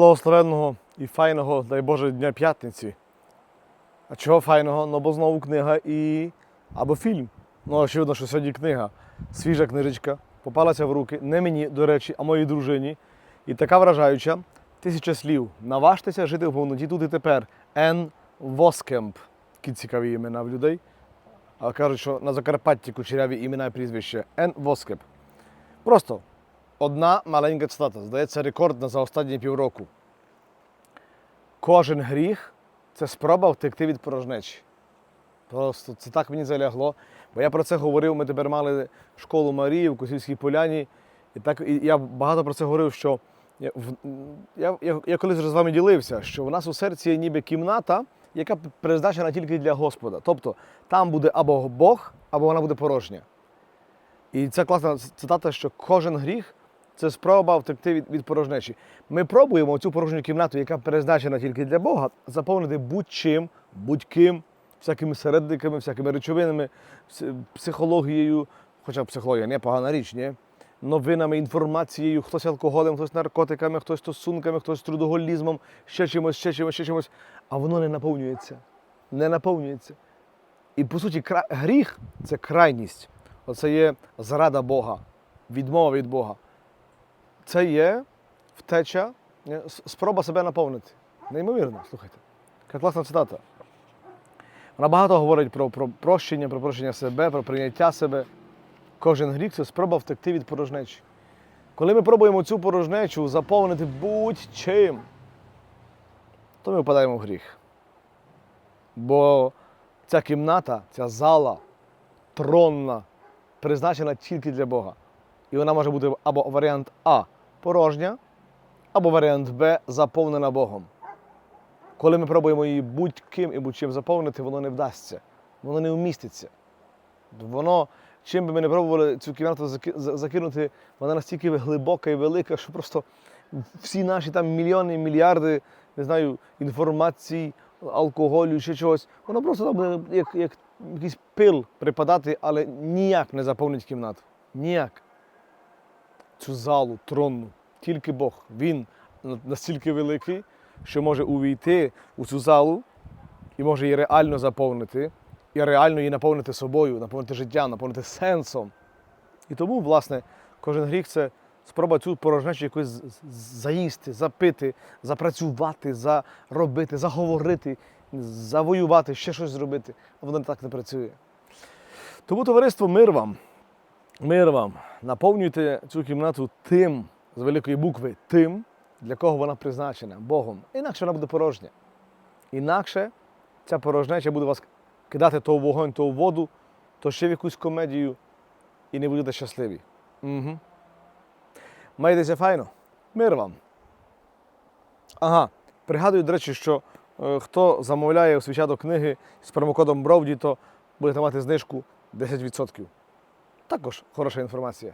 благословенного і файного, дай Боже, Дня П'ятниці. А чого файного? Ну, бо знову книга і. або фільм. Ну, очевидно, що сьогодні книга, свіжа книжечка, попалася в руки, не мені, до речі, а моїй дружині. І така вражаюча. Тисяча слів. Наважтеся жити в повноті тут і тепер. Ен Воскемп. Такі цікаві імена в людей. А кажуть, що на Закарпатті кучеряві імена і прізвище. Ен Воскеп. Просто одна маленька цитата. Здається, рекордна за останні півроку. Кожен гріх це спроба втекти від порожнечі. Просто це так мені залягло. Бо я про це говорив, ми тепер мали школу Марії в Косівській Поляні. І так і я багато про це говорив, що я, я, я, я колись з вами ділився, що в нас у серці є ніби кімната, яка призначена тільки для Господа. Тобто там буде або Бог, або вона буде порожня. І це класна цитата, що кожен гріх це спроба втекти від, від порожнечі. Ми пробуємо цю порожню кімнату, яка призначена тільки для Бога, заповнити будь-чим, будь-ким, всякими середниками, всякими речовинами, психологією, хоча психологія не погана річ, ні? новинами, інформацією, хтось алкоголем, хтось наркотиками, хтось стосунками, хтось трудоголізмом, ще чимось, ще чимось, ще чимось. А воно не наповнюється. Не наповнюється. І по суті, гріх це крайність. Оце є зрада Бога, відмова від Бога. Це є втеча, е, спроба себе наповнити. Неймовірно, слухайте. Яка класна цитата. Вона багато говорить про, про прощення, про прощення себе, про прийняття себе. Кожен гріх це спроба втекти від порожнечі. Коли ми пробуємо цю порожнечу заповнити будь-чим, то ми впадаємо в гріх. Бо ця кімната, ця зала тронна, призначена тільки для Бога. І вона може бути або варіант А порожня, або варіант Б заповнена Богом. Коли ми пробуємо її будь-ким і будь-чим заповнити, воно не вдасться, воно не вміститься. Воно, чим би ми не пробували цю кімнату закинути, вона настільки глибока і велика, що просто всі наші там мільйони, мільярди, не знаю, інформації, алкоголю чи чогось, воно просто там буде як, як якийсь пил припадати, але ніяк не заповнить кімнату. Ніяк. Цю залу тронну. Тільки Бог. Він настільки великий, що може увійти у цю залу і може її реально заповнити, і реально її наповнити собою, наповнити життям, наповнити сенсом. І тому, власне, кожен гріх це спроба цю порожнечу якось заїсти, запити, запрацювати, заробити, заговорити, завоювати, ще щось зробити. А воно так не працює. Тому, товариство, мир вам. Мир вам. Наповнюйте цю кімнату тим, з великої букви, тим, для кого вона призначена Богом. Інакше вона буде порожня. Інакше ця порожнеча буде вас кидати то в вогонь, то в воду, то ще в якусь комедію, і не будете щасливі. Угу. Майтеся файно. Мир вам. Ага. Пригадую, до речі, що е, хто замовляє у свічаток книги з промокодом Бровді, то будете мати знижку 10%. Також хороша інформація.